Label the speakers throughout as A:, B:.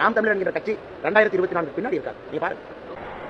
A: நாம் தமிழர் என்கிற கட்சி ரெண்டாயிரத்தி இருபத்தி நான்கு பின்னாடி இருக்காங்க நீ பாருங்க.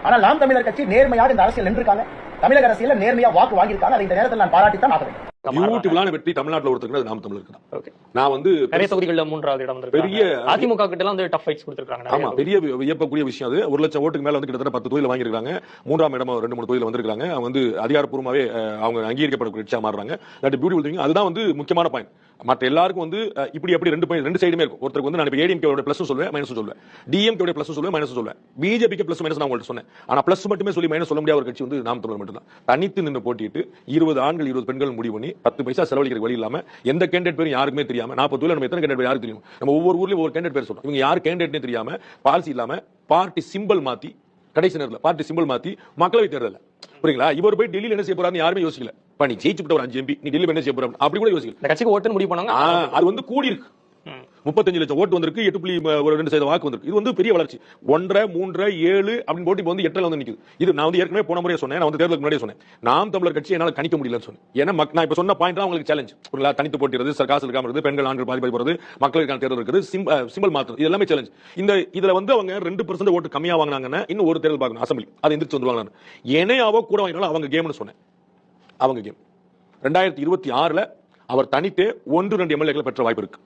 A: ஆனால் நாம் தமிழர் கட்சி நேர்மையாக இந்த அரசியல் நின்றுருக்காங்க. தமிழக அரசியல் நேர்மையா வாக்கு வாங்கியிருக்காங்க. அதை இந்த நேரத்தில் நான் பாராட்டித்தான் ஆக வேண்டும்.
B: பியூட்டிஃபுல்லான வெற்றி தமிழ்நாட்டுல ஒருத்தருக்கு நாம் தமிழருக்கு தான்
C: ஓகே.
B: நான் வந்து
C: நிறைய தொகுதிகள்ல மூன்றாவது இடம்
B: பெரிய-
C: அதிமுக கிட்ட எல்லாம் வந்து டஃப் ஃபைட்ஸ் கொடுத்துருக்காங்க
B: ஆமா பெரிய வியப்பக்கூடிய விஷயம் அது. ஒரு லட்சம் ஓட்டுக்கு மேல வந்து கிட்டத்தட்ட பத்து தொகுதியில் வாங்கியிருக்காங்க மூன்றாம் இடம் ரெண்டு மூணு தொகுதியில் வந்திருக்காங்க வந்து அதிகாரப்பூர்வமாவே அவங்க அங்கீகரிக்கப்படக்கூடிய கட்சியா மாறுறாங்க. தட் பியூட்டிஃபுல் அதுதான் வந்து முக்கியமான பாயிண்ட் மற்ற எல்லாருக்கும் வந்து இப்படி அப்படி ரெண்டு பாயிண்ட் ரெண்டு சைடுமே இருக்கும். ஒருத்தருக்கு வந்து நான் இப்போ ஏடிஎம்கே பிளஸ் சொல்லுவேன் மைனஸ் சொல்லுவேன். டிஎம்கே பிளஸ் சொல்லுவேன் மைனஸ் சொல்லுவேன். பிஜேபிக்கு பிளஸ் மைனஸ் நான் உங்கள்ட்ட சொன்னேன். ஆனா பிளஸ் மட்டுமே சொல்லி மைனஸ் சொல்ல முடியாத ஒரு கட்சி வந்து நாம் தமிழர் மட்டும்தான். தனித்து நின்று போட்டிட்டு இருபது ஆண்கள் இருபது பெண்கள் முடிவு பண்ணி பத்து பைசா செலவழிக்கிற வழி இல்லாம எந்த கேண்டிடேட் பேரும் யாருக்குமே தெரியாம நாற்பது நம்ம எத்தனை கேண்டிடேட் யாருக்கு தெரியும்? நம்ம ஒவ்வொரு ஊர்லயும் ஒவ்வொரு கேண்டிடேட் பேர் சொல்றோம். இவங்க யார் கேண்டிடேட்னே தெரியாம பாலிசி இல்லாம பார்ட்டி சிம்பிள் மாத்தி கடைசி நேரத்தில் பார்ட்டி சிம்பிள் மாத்தி மக்களவை தேர்தல் புரியுங்களா? இவர் போய் டெல்லியில் என்ன செய்ய போறாருன்னு யாருமே யோசிக்கல. பா நீ ஜெயிச்சு ஒரு அஞ்சு எம்பி நீ டெல்லியில் என்ன செய்ய போற? அப்படி கூட யோசிக்கல.
C: கட்சிக்கு ஓட்டுன்னு முடிவு பண்ணாங்க.
B: அது வந்து கூடி இருக்கு. முப்பத்தஞ்சு லட்சம் ஓட்டு வந்திருக்கு எட்டு புள்ளி ஒரு ரெண்டு சதவீதம் வாக்கு வந்திருக்கு. இது வந்து பெரிய வளர்ச்சி. ஒன்றரை மூன்றரை ஏழு அப்படின்னு போட்டு இப்போ வந்து எட்டில் வந்து நிக்குது. இது நான் வந்து ஏற்கனவே போன முறையே சொன்னேன். நான் வந்து தேர்தலுக்கு முன்னாடியே சொன்னேன். நாம் தமிழர் கட்சி என்னால கணிக்க முடியலன்னு சொன்னேன். ஏன்னா நான் இப்போ சொன்ன பாயிண்ட் தான் உங்களுக்கு சேலஞ்ச் ஒரு தனித்து போட்டிருது சார் காசு இருக்குது பெண்கள் ஆண்கள் பாதிப்பு போகிறது மக்களுக்கான தேர்தல் இருக்குது சிம்பிள் மாற்றம் இது எல்லாமே சேலஞ்ச் இந்த இதுல வந்து அவங்க ரெண்டு பர்சன்ட் ஓட்டு கம்மியா வாங்கினாங்கன்னா இன்னும் ஒரு தேர்தல் பார்க்கணும் அசம்பிளி அதை எந்திரிச்சு வந்துருவாங்க என்னையாவோ கூட வாங்கினாலும் அவங்க கேம்னு சொன்னேன். அவங்க கேம் ரெண்டாயிரத்தி இருபத்தி ஆறுல அவர் தனித்தே ஒன்று ரெண்டு எம்எல்ஏக்களை பெற்ற வாய்ப்பு இருக்கு.